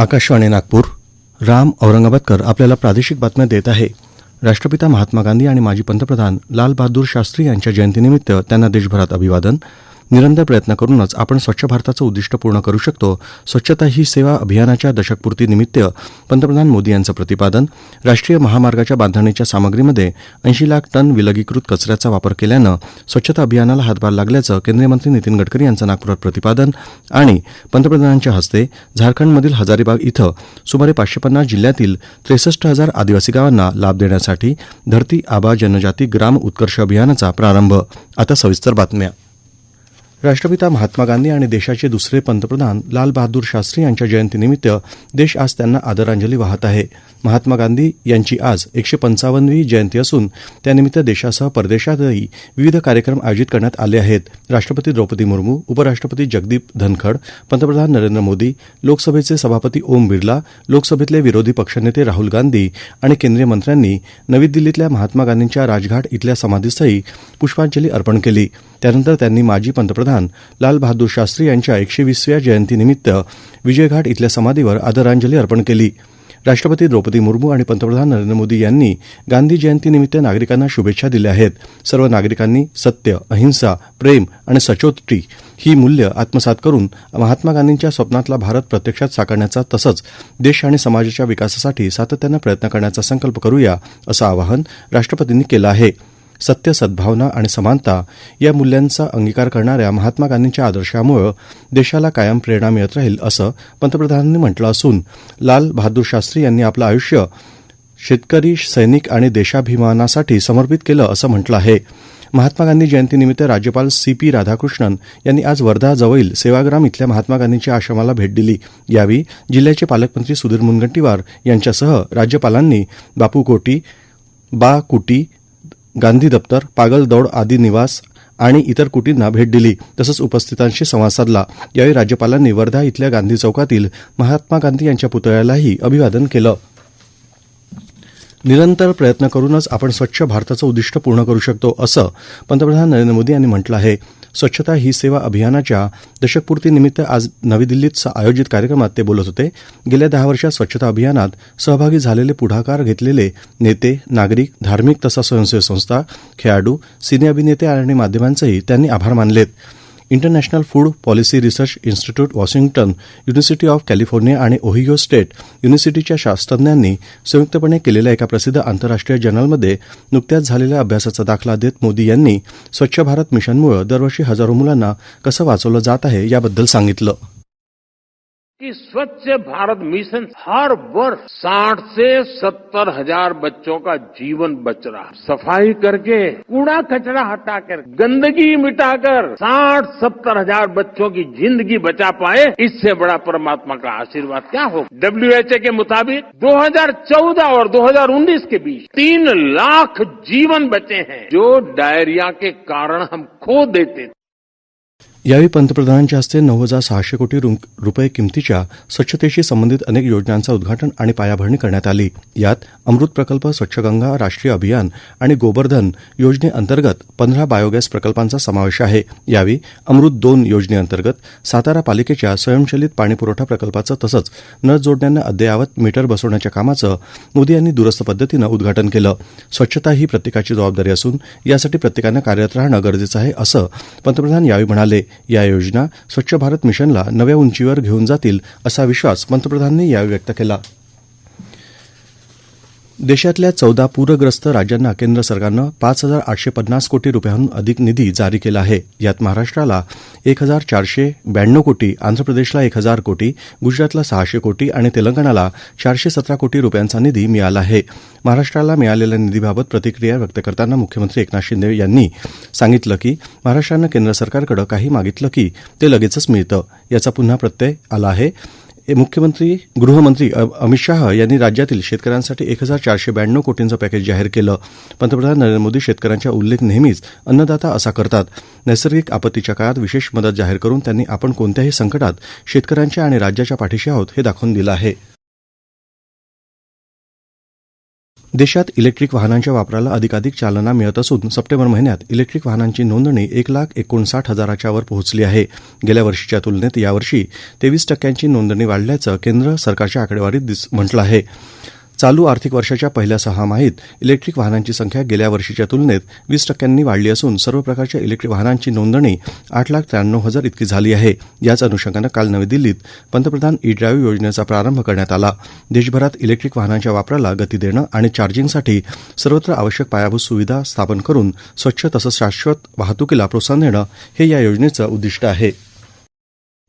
आकाशवाणी नागपूर राम औरंगाबादकर आपल्याला प्रादेशिक बातम्या देत आहे. राष्ट्रपिता महात्मा गांधी आणि माजी पंतप्रधान लालबहादूर शास्त्री यांच्या जयंतीनिमित्त त्यांना देशभरात अभिवादन. निरंतर प्रयत्न करूनच आपण स्वच्छ भारताचं उद्दिष्ट पूर्ण करू शकतो. स्वच्छता ही सेवा अभियानाच्या दशकपूर्तीनिमित्त पंतप्रधान मोदी यांचं प्रतिपादन राष्ट्रीय महामार्गाच्या बांधणीच्या सामग्रीमध्ये ऐंशी लाख टन विलगीकृत कचऱ्याचा वापर केल्यानं स्वच्छता अभियानाला हातभार लागल्याचं केंद्रीय मंत्री नितीन गडकरी यांचं नागपुरात प्रतिपादन आणि पंतप्रधानांच्या हस्ते झारखंडमधील हजारीबाग इथं सुमारे पाचशे पन्नास जिल्ह्यातील त्रेसष्ट हजार आदिवासी गावांना लाभ देण्यासाठी धरती आबा जनजाती ग्राम उत्कर्ष अभियानाचा प्रारंभ. आता सविस्तर बातम्या. राष्ट्रपिता महात्मा गांधी आणि देशाचे दुसरे पंतप्रधान लालबहादूर शास्त्री यांच्या जयंतीनिमित्त देश आज त्यांना आदरांजली वाहत आहे. महात्मा गांधी यांची आज एकशे पंचावन्नवी जयंती असून त्यानिमित्त देशासह परदेशातही विविध कार्यक्रम आयोजित करण्यात आले आहेत. राष्ट्रपती द्रौपदी मुर्मू उपराष्ट्रपती जगदीप धनखड पंतप्रधान नरेंद्र मोदी लोकसभेचे सभापती ओम बिर्ला लोकसभेतले विरोधी पक्षनेते राहुल गांधी आणि केंद्रीय मंत्र्यांनी नवी दिल्लीतल्या महात्मा गांधींच्या राजघाट इथल्या समाधीस्थळी पुष्पांजली अर्पण केली. त्यानंतर त्यांनी माजी पंतप्रधान लालबहादूर शास्त्री यांच्या एकशे वीसव्या जयंतीनिमित्त विजयघाट इथल्या समाधीवर आदरांजली अर्पण केली. राष्ट्रपती द्रौपदी मुर्मू आणि पंतप्रधान नरेंद्र मोदी यांनी गांधी जयंतीनिमित्त नागरिकांना शुभेच्छा दिल्या आहेत. सर्व नागरिकांनी सत्य अहिंसा प्रेम आणि सचोटी ही मूल्य आत्मसात करून महात्मा गांधींच्या स्वप्नातला भारत प्रत्यक्षात साकारण्याचा तसंच देश आणि समाजाच्या विकासासाठी सातत्यानं प्रयत्न करण्याचा संकल्प करूया असं आवाहन राष्ट्रपतींनी केलं आहे. सत्य सद्भावना आणि समानता या मूल्यांचा अंगीकार करणाऱ्या महात्मा गांधींच्या आदर्शामुळे देशाला कायम प्रेरणा मिळत राहील असं पंतप्रधानांनी म्हटलं असून लाल बहादूर शास्त्री यांनी आपलं आयुष्य शेतकरी सैनिक आणि देशाभिमानासाठी समर्पित केलं असं म्हटलं आहे. महात्मा गांधी जयंतीनिमित्त राज्यपाल सी पी राधाकृष्णन यांनी आज वर्धा जवळील सेवाग्राम इथल्या महात्मा गांधींच्या आश्रमाला भेट दिली. यावेळी जिल्ह्याचे पालकमंत्री सुधीर मुनगंटीवार यांच्यासह राज्यपालांनी बापू कोटी बा कुटी गांधी दप्तर पागल दौड आदी निवास आणि इतर कुटींना भेट दिली. तसंच उपस्थितांशी संवाद साधला. यावेळी राज्यपालांनी वर्धा इथल्या गांधी चौकातील महात्मा गांधी यांच्या पुतळ्यालाही अभिवादन केलं. निरंतर प्रयत्न करूनच आपण स्वच्छ भारताचं उद्दिष्ट पूर्ण करू शकतो असं पंतप्रधान नरेंद्र मोदी यांनी म्हटलं आहे. स्वच्छता ही सेवा अभियानाच्या दशकपूर्तीनिमित्त आज नवी दिल्लीत आयोजित कार्यक्रमात ते बोलत होते. गेल्या दहा वर्षात स्वच्छता अभियानात सहभागी झालेले पुढाकार घेतलेले नेते नागरिक धार्मिक तसंच स्वयंसेवी संस्था खेळाडू सिने अभिनेते आणि माध्यमांचेही त्यांनी आभार मानलेत. International food policy research institute Washington university of California आणि ओहियो स्टेट युनिव्हर्सिटीच्या शास्त्रज्ञांनी संयुक्तपणे केलेल्या एका प्रसिद्ध आंतरराष्ट्रीय जर्नलमध्ये नुकत्याच झालेल्या अभ्यासाचा दाखला देत मोदी यांनी स्वच्छ भारत मिशनमुळे दरवर्षी हजारो मुलांना कसं वाचवलं जात आहे याबद्दल सांगितलं. कि स्वच्छ भारत मिशन हर वर्ष 60 से सत्तर हज़ार बच्चों का जीवन बच रहा सफ़ाई करके, कूड़ा कचरा हटाकर, गंदगी मिटाकर 60 सत्तर हज़ार बच्चों की ज़िंदगी बचा पाए, इससे बड़ा परमात्मा का आशीर्वाद क्या हो डब्ल्यूएचए के मुताबिक 2014 और 2019 के बीच तीन लाख जीवन बचे हैं, जो डायरिया के कारण हम खो देते थे। यावेळी पंतप्रधानांच्या हस्ते नऊ हजार सहाशे कोटी रु- रुपये किमतीच्या स्वच्छतेशी संबंधित अनेक योजनांचं उद्घाटन आणि पायाभरणी करण्यात आली. यात अमृत प्रकल्प स्वच्छ गंगा राष्ट्रीय अभियान आणि गोबरधन योजनेअंतर्गत पंधरा बायोगॅस प्रकल्पांचा समावेश आहे. यावेळी अमृत दोन योजनेअंतर्गत सातारा पालिकेच्या स्वयंचलित पाणीपुरवठा प्रकल्पाचं तसंच नळ जोडण्यांना अद्ययावत मीटर बसवण्याच्या कामाचं मोदी यांनी दूरस्थ पद्धतीनं उद्घाटन केलं. स्वच्छता ही प्रत्येकाची जबाबदारी असून यासाठी प्रत्येकानं कार्यरत राहणं गरजेचं आहे असं पंतप्रधान यावेळी म्हणाले. या योजना स्वच्छ भारत मिशनला नव्या उंचीवर घेऊन जातील असा विश्वास पंतप्रधानांनी यावेळी व्यक्त केला. देशातल्या चौदा पूरग्रस्त राज्यांना केंद्र सरकारनं पाच हजार आठशे पन्नास कोटी रुपयांहून अधिक निधी जारी केला आहे. यात महाराष्ट्राला एक हजार चारशे ब्याण्णव कोटी आंध्र प्रदेशला एक हजार कोटी गुजरातला सहाशे कोटी आणि तेलंगणाला चारशे सतरा कोटी रुपयांचा निधी मिळाला आहे. महाराष्ट्राला मिळालेल्या निधीबाबत प्रतिक्रिया व्यक्त करताना मुख्यमंत्री एकनाथ शिंदे यांनी सांगितलं की महाराष्ट्रानं केंद्र सरकारकडे काही मागितलं की ते लगेचच मिळतं. याचा पुन्हा प्रत्यय आला आहे. मुख्यमंत्री गृहमंत्री अमित शाह यांनी राज्यातील शेतकऱ्यांसाठी एक हजार चारशे ब्याण्णव कोटींचं पॅकेज जाहीर केलं. पंतप्रधान नरेंद्र मोदी शेतकऱ्यांच्या उल्लेख नेहमीच अन्नदाता असा करतात. नैसर्गिक आपत्तीच्या काळात विशेष मदत जाहीर करून त्यांनी आपण कोणत्याही संकटात शेतकऱ्यांच्या आणि राज्याच्या पाठीशी आहोत हे दाखवून दिलं आहे. देशात इलेक्ट्रिक वाहनांच्या वापराला अधिकाधिक चालना मिळत असून सप्टेंबर महिन्यात इलेक्ट्रिक वाहनांची नोंदणी एक लाख एकोणसाठ हजाराच्या वर पोहोचली आहे. गेल्या वर्षीच्या तुलनेत यावर्षी तेवीस टक्क्यांची नोंदणी वाढल्याचं केंद्र सरकारच्या आकडेवारीत दिस म्हटलं आहे. चालू आर्थिक वर्षाच्या पहिल्या सहामाहीत इलेक्ट्रिक वाहनांची संख्या गेल्या वर्षीच्या तुलनेत वीस टक्क्यांनी वाढली असून सर्व प्रकारच्या इलेक्ट्रिक वाहनांची नोंदणी आठ लाख त्र्याण्णव हजार इतकी झाली आहे. याच अनुषंगानं काल नवी दिल्लीत पंतप्रधान ई ड्राईव्ह योजनेचा प्रारंभ करण्यात आला. देशभरात इलेक्ट्रिक वाहनांच्या वापराला गती देणं आणि चार्जिंगसाठी सर्वत्र आवश्यक पायाभूत सुविधा स्थापन करून स्वच्छ तसंच शाश्वत वाहतुकीला प्रोत्साहन देणं हे या योजनेचं उद्दिष्ट आहे.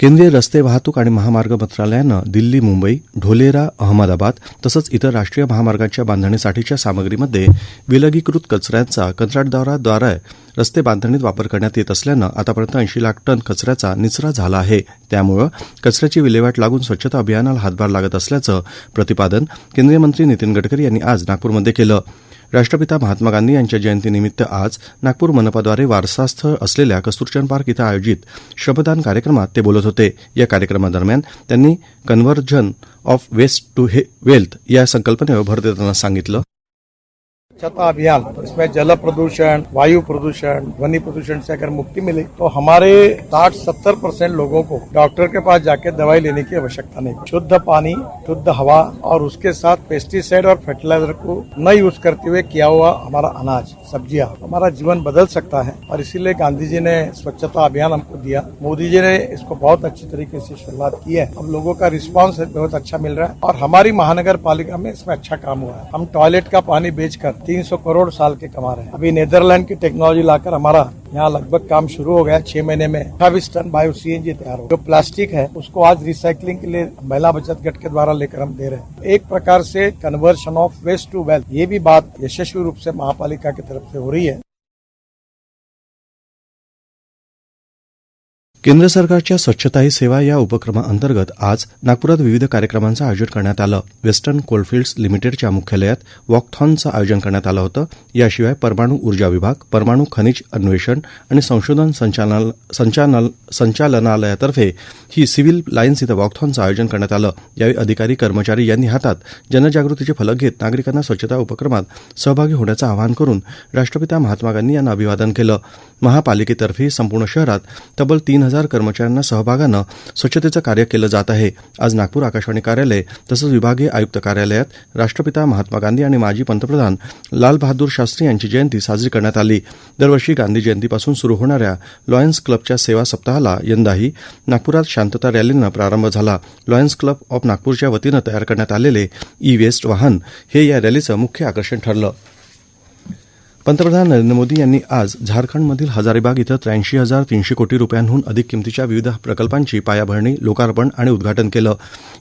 केंद्रीय रस्ते वाहतूक आणि महामार्ग मंत्रालयानं दिल्ली मुंबई ढोलेरा अहमदाबाद तसंच इतर राष्ट्रीय महामार्गांच्या बांधणीसाठीच्या सामग्रीमध्ये विलगीकृत कचऱ्यांचा कंत्राटदाराद्वारे रस्ते बांधणीत वापर करण्यात येत असल्यानं आतापर्यंत ऐंशी लाख टन कचऱ्याचा निचरा झाला आहे. त्यामुळं कचऱ्याची विल्हेवाट लागून स्वच्छता अभियानाला हातभार लागत असल्याचं प्रतिपादन केंद्रीय मंत्री नितीन गडकरी यांनी आज नागपूरमध्ये केलं. राष्ट्रपिता महात्मा गांधी यांच्या जयंतीनिमित्त आज नागपूर मनपाद्वारे वारसास्थळ असलेल्या कस्तुरचंद पार्क इथं आयोजित श्रमदान कार्यक्रमात ते बोलत होते. या कार्यक्रमादरम्यान त्यांनी conversion of waste to wealth या संकल्पनेवर भर देताना सांगितलं. स्वच्छता अभियान तो इसमें जल प्रदूषण, वायु प्रदूषण, ध्वनि प्रदूषण से अगर मुक्ति मिले तो हमारे 60 70 परसेंट लोगों को डॉक्टर के पास जाके दवाई लेने की आवश्यकता नहीं। शुद्ध पानी, शुद्ध हवा और उसके साथ पेस्टिसाइड और फर्टिलाइज़र को न यूज़ करते हुए किया हुआ हमारा अनाज, सब्ज़ियाँ, हमारा जीवन बदल सकता है। और इसीलिए गांधी जी ने स्वच्छता अभियान हमको दिया। मोदी जी ने इसको बहुत अच्छी तरीके से शुरुआत की है। अब लोगों का रिस्पॉन्स बहुत अच्छा मिल रहा है और हमारी महानगर पालिका में इसमें अच्छा काम हुआ है। हम टॉयलेट का पानी बेचकर 300 करोड़ साल के कमा रहे हैं। अभी नेदरलैंड की टेक्नोलॉजी लाकर हमारा यहाँ लगभग काम शुरू हो गया छह महीने में। अट्ठाईस टन बायो सीएनजी तैयार हो जो प्लास्टिक है, उसको आज रिसाइकलिंग के लिए महिला बचत गट के द्वारा लेकर हम दे रहे हैं। एक प्रकार से conversion of waste to wealth ये भी बात यशस्वी रूप से महापालिका की तरफ़ से हो रही है। केंद्र सरकारच्या स्वच्छता ही सेवा या उपक्रमाअंतर्गत आज नागपुरात विविध कार्यक्रमांचं आयोजन करण्यात आलं. वेस्टर्न कोलफिल्ड्स लिमिटेडच्या मुख्यालयात वॉकथॉनचं आयोजन करण्यात आलं होतं. याशिवाय परमाणू ऊर्जा विभाग परमाणू खनिज अन्वेषण आणि संशोधन संचालन संचालन संचालनालयातर्फे ही सिव्हिल लाईन्स इथं वॉकथॉनचं आयोजन करण्यात आलं. यावेळी अधिकारी कर्मचारी यांनी हातात जनजागृतीचे फलक घेत नागरिकांना स्वच्छता उपक्रमात सहभागी होण्याचं आवाहन करून राष्ट्रपिता महात्मा गांधी यांना अभिवादन केलं. महापालिकेतर्फे संपूर्ण शहरात तब्बल तीन हजार कर्मचाऱ्यांना सहभागानं स्वच्छतेचं कार्य केलं जात आहे. आज नागपूर आकाशवाणी कार्यालय तसंच विभागीय आयुक्त कार्यालयात राष्ट्रपिता महात्मा गांधी आणि माजी पंतप्रधान लाल बहादूर शास्त्री यांची जयंती साजरी करण्यात आली. दरवर्षी गांधी जयंतीपासून सुरू होणाऱ्या लॉयन्स क्लबच्या सेवा सप्ताहाला यंदाही नागपुरात शांतता रॅलीनं प्रारंभ झाला. लॉयन्स क्लब ऑफ नागपूरच्या वतीनं तयार करण्यात आलेले ई वेस्ट वाहन हे या रॅलीचं मुख्य आकर्षण ठरलं. पंतप्रधान नरेंद्र मोदी यांनी आज झारखंडमधील हजारीबाग इथं त्र्याऐंशी हजार तीनशे कोटी रुपयांहून अधिक किमतीच्या विविध प्रकल्पांची पायाभरणी लोकार्पण आणि उद्घाटन केलं.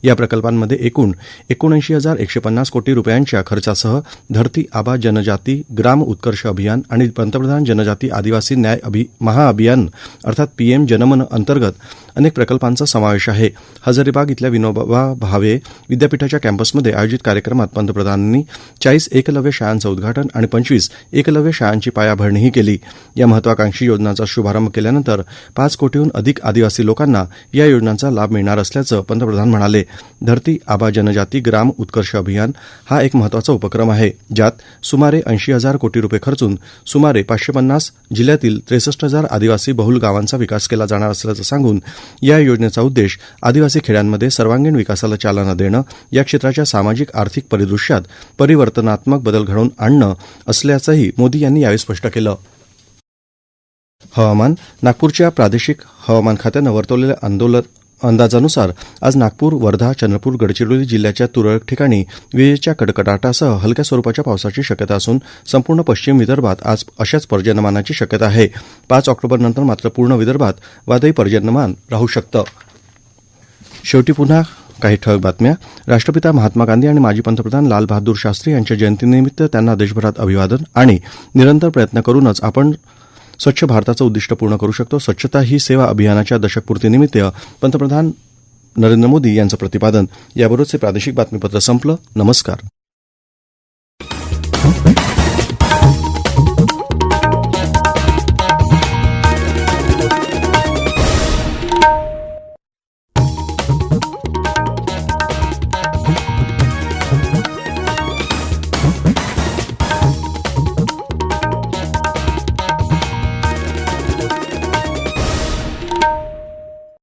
या प्रकल्पांमध्ये एकूण एकोणऐंशी हजार एकशे पन्नास कोटी रुपयांच्या खर्चासह धरती आबा जनजाती ग्राम उत्कर्ष अभियान आणि पंतप्रधान जनजाती आदिवासी न्याय अभि महाअभियान अर्थात पीएम जनमन अंतर्गत अनेक प्रकल्पांचा समावेश आहे. हजारीबाग इथल्या विनोबा भावे विद्यापीठाच्या कॅम्पसमध्ये आयोजित कार्यक्रमात पंतप्रधानांनी चाळीस एकलव्य शाळांचं उद्घाटन आणि पंचवीस एकलव्य शाळांची पायाभरणीही केली. या महत्वाकांक्षी योजनांचा शुभारंभ केल्यानंतर पाच कोटीहून अधिक आदिवासी लोकांना या योजनांचा लाभ मिळणार असल्याचं पंतप्रधान म्हणाले. धरती आबा जनजाती ग्राम उत्कर्ष अभियान हा एक महत्त्वाचा उपक्रम आहे ज्यात सुमारे ऐंशी हजार कोटी रुपये खर्चून सुमारे पाचशे पन्नास जिल्ह्यातील त्रेसष्ट हजार आदिवासी बहुल गावांचा विकास केला जाणार असल्याचं सांगून या योजनेचा उद्देश आदिवासी खेड्यांमध्ये सर्वांगीण विकासाला चालना देणं या क्षेत्राच्या सामाजिक आर्थिक परिदृश्यात परिवर्तनात्मक बदल घडवून आणणं असल्याचंही मोदी यांनी यावेळी स्पष्ट केलं. हवामान नागपूरच्या प्रादेशिक हवामान खात्यानं वर्तवलेल्या आंदोलन अंदाजानुसार आज नागपूर वर्धा चंद्रपूर गडचिरोली जिल्ह्याच्या तुरळक ठिकाणी विजेच्या कडकडाटासह हलक्या स्वरूपाच्या पावसाची शक्यता असून संपूर्ण पश्चिम विदर्भात आज अशाच पर्जन्यमानाची शक्यता आहे. पाच ऑक्टोबरनंतर मात्र पूर्ण विदर्भात वादळी पर्जन्यमान राहू शकतं. शेवटी पुन्हा काही ठळक बातम्या. राष्ट्रपिता महात्मा गांधी आणि माजी पंतप्रधान लाल बहादूर शास्त्री यांच्या जयंतीनिमित्त त्यांना देशभरात अभिवादन आणि निरंतर प्रयत्न करूनच आपण स्वच्छ भारताचं उद्दिष्ट पूर्ण करू शकतो. स्वच्छता ही सेवा अभियानाच्या दशकपूर्तीनिमित्त पंतप्रधान नरेंद्र मोदी यांचं प्रतिपादन. याबरोबरचे प्रादेशिक बातमीपत्र संपलं. नमस्कार.